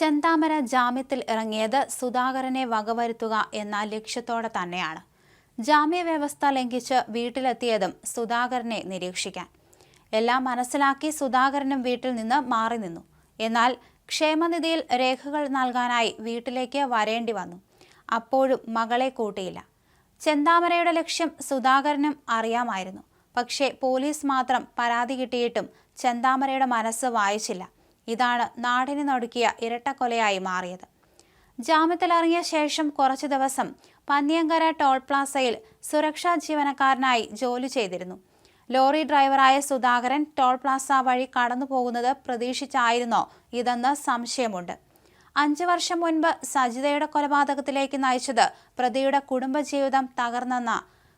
ചെന്താമര ജാമ്യത്തിൽ ഇറങ്ങിയത് സുധാകരനെ വകവരുത്തുക എന്ന ലക്ഷ്യത്തോടെ തന്നെയാണ്. ജാമ്യവ്യവസ്ഥ ലംഘിച്ച് വീട്ടിലെത്തിയതും സുധാകരനെ നിരീക്ഷിക്കാൻ. എല്ലാം മനസ്സിലാക്കി സുധാകരനും വീട്ടിൽ നിന്ന് മാറി നിന്നു. എന്നാൽ ക്ഷേമനിധിയിൽ രേഖകൾ നൽകാനായി വീട്ടിലേക്ക് വരേണ്ടി വന്നു. അപ്പോഴും മകളെ കൂട്ടിയില്ല. ചെന്താമരയുടെ ലക്ഷ്യം സുധാകരനും അറിയാമായിരുന്നു. പക്ഷേ പോലീസ് മാത്രം പരാതി കിട്ടിയിട്ടും ചെന്താമരയുടെ മനസ്സ് വായിച്ചില്ല. ഇതാണ് നാടിനെ നടുക്കിയ ഇരട്ടക്കൊലയായി മാറിയത്. ജാമ്യത്തിലിറങ്ങിയ ശേഷം കുറച്ചു ദിവസം പന്നിയങ്കര ടോൾ പ്ലാസയിൽ സുരക്ഷാ ജീവനക്കാരനായി ജോലി ചെയ്തിരുന്നു. ലോറി ഡ്രൈവറായ സുധാകരൻ ടോൾ പ്ലാസ വഴി കടന്നു പോകുന്നത് പ്രതീക്ഷിച്ചായിരുന്നോ ഇതെന്ന് സംശയമുണ്ട്. അഞ്ചു വർഷം മുൻപ് സജിതയുടെ കൊലപാതകത്തിലേക്ക് നയിച്ചത് പ്രതിയുടെ കുടുംബജീവിതം തകർന്നെന്ന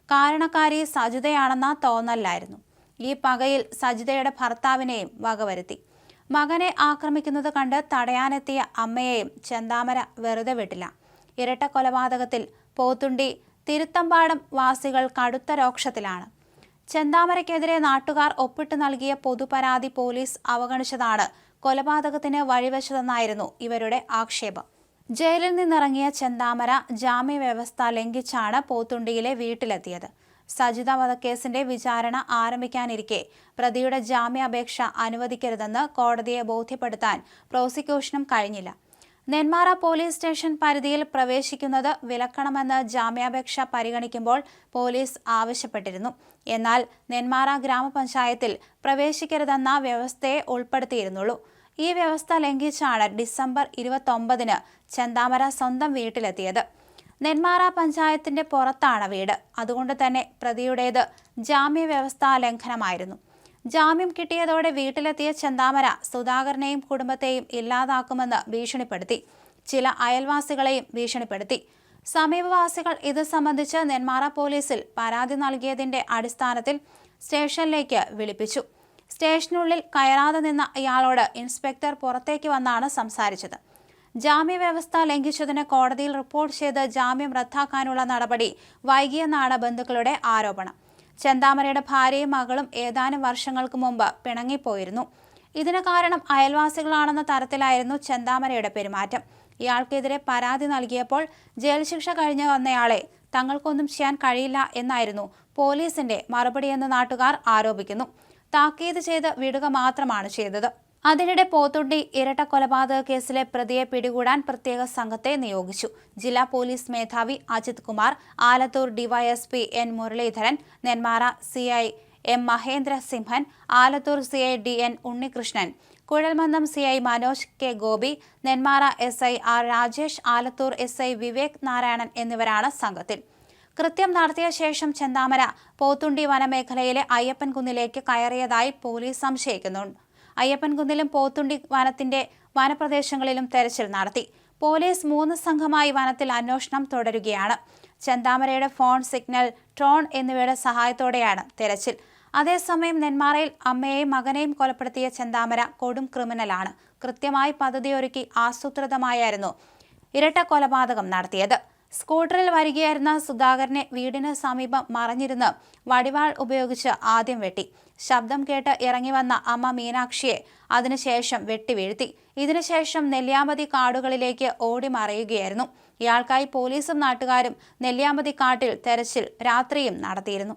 കാരണക്കാരി സജിതയാണെന്ന തോന്നലായിരുന്നു. ഈ പകയിൽ സജിതയുടെ ഭർത്താവിനെയും വകവരുത്തി. മകനെ ആക്രമിക്കുന്നത് കണ്ട് തടയാനെത്തിയ അമ്മയെയും ചെന്താമര വെറുതെ വിട്ടില്ല ഇരട്ട കൊലപാതകത്തിൽ പോത്തുണ്ടി തിരുത്തമ്പാടം വാസികൾ കടുത്ത രോക്ഷത്തിലാണ്. ചെന്താമരയ്ക്കെതിരെ നാട്ടുകാർ ഒപ്പിട്ട് നൽകിയ പൊതുപരാതി പോലീസ് അവഗണിച്ചതാണ് കൊലപാതകത്തിന് വഴിവെച്ചതെന്നായിരുന്നു ഇവരുടെ ആക്ഷേപം. ജയിലിൽ നിന്നിറങ്ങിയ ചെന്താമര ജാമ്യ വ്യവസ്ഥ ലംഘിച്ചാണ് പോത്തുണ്ടിയിലെ വീട്ടിലെത്തിയത്. സജിത വധക്കേസിന്റെ വിചാരണ ആരംഭിക്കാനിരിക്കെ. പ്രതിയുടെ ജാമ്യാപേക്ഷ അനുവദിക്കരുതെന്ന് കോടതിയെ ബോധ്യപ്പെടുത്താൻ പ്രോസിക്യൂഷനും കഴിഞ്ഞില്ല. നെന്മാറ പോലീസ് സ്റ്റേഷൻ പരിധിയിൽ പ്രവേശിക്കുന്നത് വിലക്കണമെന്ന് ജാമ്യാപേക്ഷ പരിഗണിക്കുമ്പോൾ പോലീസ് ആവശ്യപ്പെട്ടിരുന്നു. എന്നാൽ നെന്മാറ ഗ്രാമപഞ്ചായത്തിൽ പ്രവേശിക്കരുതെന്ന വ്യവസ്ഥയെ ഉൾപ്പെടുത്തിയിരുന്നുള്ളൂ. ഈ വ്യവസ്ഥ ലംഘിച്ചാണ് ഡിസംബർ ഇരുപത്തൊമ്പതിന് ചെന്താമര സ്വന്തം വീട്ടിലെത്തിയത്. നെന്മാറ പഞ്ചായത്തിന്റെ പുറത്താണ് വീട്. അതുകൊണ്ട് തന്നെ പ്രതിയുടേത് ജാമ്യ വ്യവസ്ഥാ ലംഘനമായിരുന്നു. ജാമ്യം കിട്ടിയതോടെ വീട്ടിലെത്തിയ ചെന്താമര സുധാകരനെയും കുടുംബത്തെയും ഇല്ലാതാക്കുമെന്ന് ഭീഷണിപ്പെടുത്തി. ചില അയൽവാസികളെയും ഭീഷണിപ്പെടുത്തി. സമീപവാസികൾ ഇത് സംബന്ധിച്ച് നെന്മാറ പോലീസിൽ പരാതി നൽകിയതിന്റെ അടിസ്ഥാനത്തിൽ സ്റ്റേഷനിലേക്ക് വിളിപ്പിച്ചു. സ്റ്റേഷനുള്ളിൽ കയറാതെ നിന്ന ഇയാളോട് ഇൻസ്പെക്ടർ പുറത്തേക്ക് വന്നാണ് സംസാരിച്ചത്. ജാമ്യവ്യവസ്ഥ ലംഘിച്ചതിന് കോടതിയിൽ റിപ്പോർട്ട് ചെയ്ത് ജാമ്യം റദ്ദാക്കാനുള്ള നടപടി വൈകിയെന്നാണ് ബന്ധുക്കളുടെ ആരോപണം. ചെന്താമരയുടെ ഭാര്യയും മകളും ഏതാനും വർഷങ്ങൾക്ക് മുമ്പ് പിണങ്ങിപ്പോയിരുന്നു. ഇതിന് കാരണം അയൽവാസികളാണെന്ന തരത്തിലായിരുന്നു ചെന്താമരയുടെ പെരുമാറ്റം. ഇയാൾക്കെതിരെ പരാതി നൽകിയപ്പോൾ ജയിൽ ശിക്ഷ കഴിഞ്ഞു വന്നയാളെ തങ്ങൾക്കൊന്നും ചെയ്യാൻ കഴിയില്ല എന്നായിരുന്നു പോലീസിന്റെ മറുപടിയെന്ന് നാട്ടുകാർ ആരോപിക്കുന്നു. താക്കീത് ചെയ്ത് വിടുക മാത്രമാണ് ചെയ്തത്. അതിനിടെ പോത്തുണ്ടി ഇരട്ട കൊലപാതക കേസിലെ പ്രതിയെ പിടികൂടാൻ പ്രത്യേക സംഘത്തെ നിയോഗിച്ചു. ജില്ലാ പോലീസ് മേധാവി Ajith Kumar Alathur DySP N Muraleedharan Nenmara CI M Mahendra Simhan Alathur CI D N Unnikrishnan Kuzhalmandam CI Manoj K Gopi Nenmara S I R Rajesh Alathur S I Vivek Narayanan എന്നിവരാണ് സംഘത്തിൽ. കൃത്യം നടത്തിയ ശേഷം ചെന്താമര പോത്തുണ്ടി വനമേഖലയിലെ അയ്യപ്പൻകുന്നിലേക്ക് കയറിയതായി police സംശയിക്കുന്നുണ്ട്. അയ്യപ്പൻകുന്നിലും പോത്തുണ്ടി വനത്തിന്റെ വനപ്രദേശങ്ങളിലും തെരച്ചിൽ നടത്തി. പോലീസ് മൂന്ന് സംഘമായി വനത്തിൽ അന്വേഷണം തുടരുകയാണ്. ചെന്താമരയുടെ ഫോൺ സിഗ്നൽ ട്രോൺ എന്നിവയുടെ സഹായത്തോടെയാണ് തെരച്ചിൽ. അതേസമയം നെന്മാറയിൽ അമ്മയെയും മകനെയും കൊലപ്പെടുത്തിയ ചെന്താമര കൊടും ക്രിമിനലാണ്. കൃത്യമായി പദ്ധതിയൊരുക്കി ആസൂത്രിതമായായിരുന്നു ഇരട്ട കൊലപാതകം നടത്തിയത്. സ്കൂട്ടറിൽ വരികയായിരുന്ന സുധാകരനെ വീടിന് സമീപം മറഞ്ഞിരുന്ന് വടിവാൾ ഉപയോഗിച്ച് ആദ്യം വെട്ടി. ശബ്ദം കേട്ട് ഇറങ്ങി വന്ന അമ്മ മീനാക്ഷിയെ അതിനുശേഷം വെട്ടിവീഴ്ത്തി ഇതിനുശേഷം നെല്ലിയാമ്പതി കാടുകളിലേക്ക് ഓടി മറയുകയായിരുന്നു. ഇയാൾക്കായി പോലീസും നാട്ടുകാരും നെല്ലിയാമ്പതി കാട്ടിൽ തെരച്ചിൽ രാത്രിയും നടത്തിയിരുന്നു.